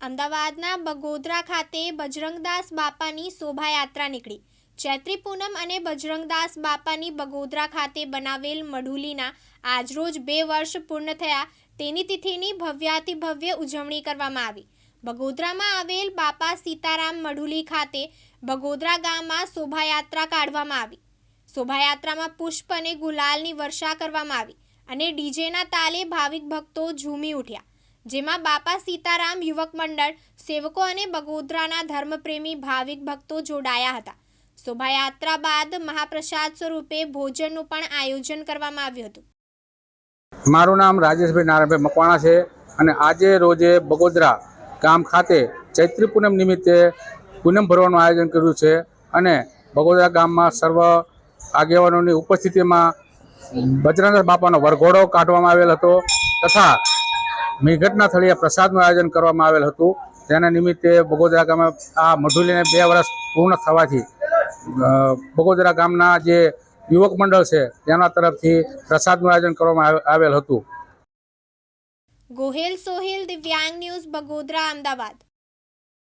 અમદાવાદના બગોદરા ખાતે બજરંગદાસ બાપાની શોભાયાત્રા નીકળી. ચૈત્રી પૂનમ અને બજરંગદાસ બાપાની બગોદરા ખાતે બનાવેલ મઢુલીના આજરોજ બે વર્ષ પૂર્ણ થયા તેની તિથિની ભવ્યાતિ ભવ્ય ઉજવણી કરવામાં આવી. બગોદરામાં આવેલ બાપા સીતારામ મઢુલી ખાતે બગોદરા ગામમાં શોભાયાત્રા કાઢવામાં આવી. શોભાયાત્રામાં પુષ્પ અને ગુલાલની વર્ષા કરવામાં આવી અને ડીજેના તાલે ભાવિક ભક્તો ઝૂમી ઉઠ્યા. જેમાં બાપા સીતારામ યુવક મંડળ, સેવકો અને બગોદરાના ધર્મપ્રેમી ભાવિક ભક્તો જોડાયા હતા. શોભાયાત્રા બાદ મહાપ્રસાદ સ્વરૂપે ભોજનનું પણ આયોજન કરવામાં આવ્યું હતું. મારું નામ રાજેશભાઈ નારાયણભાઈ મકવાણા છે અને આજે રોજે બગોદરા ગામ ખાતે ચૈત્રી પૂનમ નિમિત્તે પૂનમ ભરવાનું આયોજન કર્યું છે અને બગોદરા ગામમાં સર્વ આગેવાનોની ઉપસ્થિતિમાં બજરંગ બાપાનો વરઘોડો કાઢવામાં આવેલ હતો તથા મેઘટના થળીએ પ્રસાદનું આયોજન કરવામાં આવેલ હતું. તેના નિમિત્તે બગોદરા ગામે આ મઢુલીને બે વર્ષ પૂર્ણ થવાથી બગોદરા ગામના જે યુવક મંડળ છે, તેના તરફથી પ્રસાદનું આયોજન કરવામાં આવેલ હતું. ગોહેલ સોહેલ દિવ્યાંગ ન્યૂઝ, બગોદરા, અમદાવાદ.